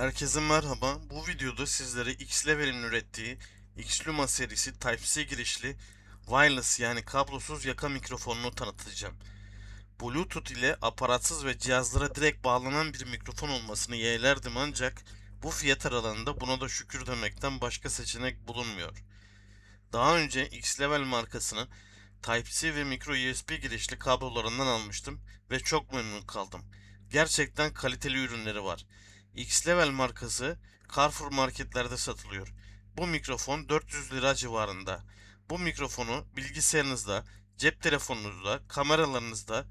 Herkese merhaba. Bu videoda sizlere X-Level'in ürettiği X-Luma serisi Type-C girişli wireless yani kablosuz yaka mikrofonunu tanıtacağım. Bluetooth ile aparatsız ve cihazlara direkt bağlanan bir mikrofon olmasını yeğlerdim ancak bu fiyat aralığında buna da şükür demekten başka seçenek bulunmuyor. Daha önce X-Level markasının Type-C ve micro USB girişli kablolarından almıştım ve çok memnun kaldım. Gerçekten kaliteli ürünleri var. X-Level markası Carrefour marketlerde satılıyor. Bu mikrofon 400 lira civarında. Bu mikrofonu bilgisayarınızda, cep telefonunuzda, kameralarınızda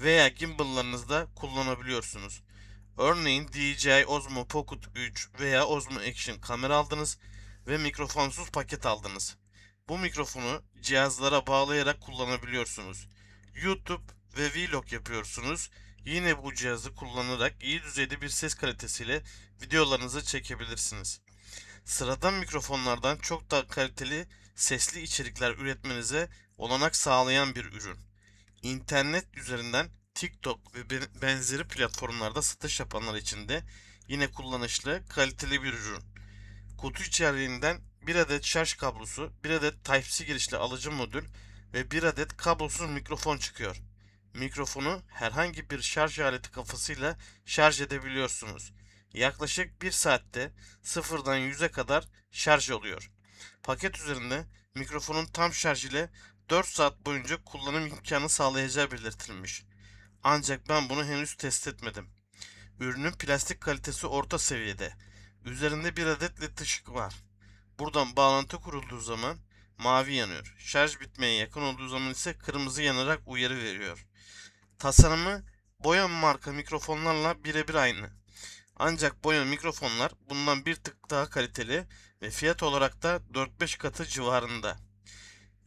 veya gimbal'larınızda kullanabiliyorsunuz. Örneğin DJI Osmo Pocket 3 veya Osmo Action kamera aldınız ve mikrofonsuz paket aldınız. Bu mikrofonu cihazlara bağlayarak kullanabiliyorsunuz. YouTube ve vlog yapıyorsunuz. Yine bu cihazı kullanarak iyi düzeyde bir ses kalitesiyle videolarınızı çekebilirsiniz. Sıradan mikrofonlardan çok daha kaliteli sesli içerikler üretmenize olanak sağlayan bir ürün. İnternet üzerinden TikTok ve be- benzeri platformlarda satış yapanlar için de yine kullanışlı, kaliteli bir ürün. Kutu içeriğinden bir adet şarj kablosu, bir adet Type-C girişli alıcı modül ve bir adet kablosuz mikrofon çıkıyor. Mikrofonu herhangi bir şarj aleti kafasıyla şarj edebiliyorsunuz. Yaklaşık 1 saatte sıfırdan 100'e kadar şarj oluyor. Paket üzerinde mikrofonun tam şarj ile 4 saat boyunca kullanım imkanı sağlayacağı belirtilmiş. Ancak ben bunu henüz test etmedim. Ürünün plastik kalitesi orta seviyede. Üzerinde bir adet led ışık var. Buradan bağlantı kurulduğu zaman mavi yanıyor. Şarj bitmeye yakın olduğu zaman ise kırmızı yanarak uyarı veriyor. Tasarımı Boya marka mikrofonlarla birebir aynı. Ancak Boya mikrofonlar bundan bir tık daha kaliteli ve fiyat olarak da 4-5 katı civarında.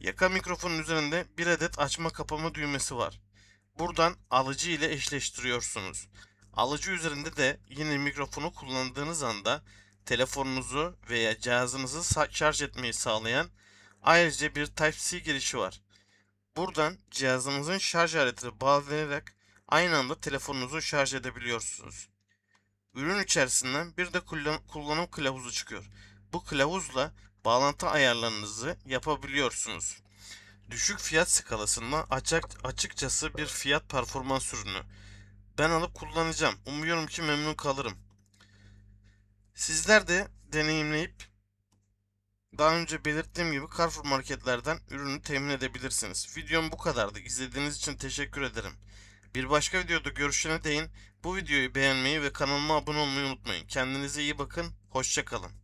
Yaka mikrofonun üzerinde bir adet açma kapama düğmesi var. Buradan alıcı ile eşleştiriyorsunuz. Alıcı üzerinde de yine mikrofonu kullandığınız anda telefonunuzu veya cihazınızı şarj etmeyi sağlayan ayrıca bir Type-C girişi var. Buradan cihazınızın şarj aletine bağlayarak aynı anda telefonunuzu şarj edebiliyorsunuz. Ürün içerisinden bir de kullan- kullanım kılavuzu çıkıyor. Bu kılavuzla bağlantı ayarlarınızı yapabiliyorsunuz. Düşük fiyat skalasında açık, açıkçası bir fiyat performans ürünü. Ben alıp kullanacağım. Umuyorum ki memnun kalırım. Sizler de deneyimleyip daha önce belirttiğim gibi Carrefour marketlerden ürünü temin edebilirsiniz. Videom bu kadardı. İzlediğiniz için teşekkür ederim. Bir başka videoda görüşene değin bu videoyu beğenmeyi ve kanalıma abone olmayı unutmayın. Kendinize iyi bakın. Hoşçakalın.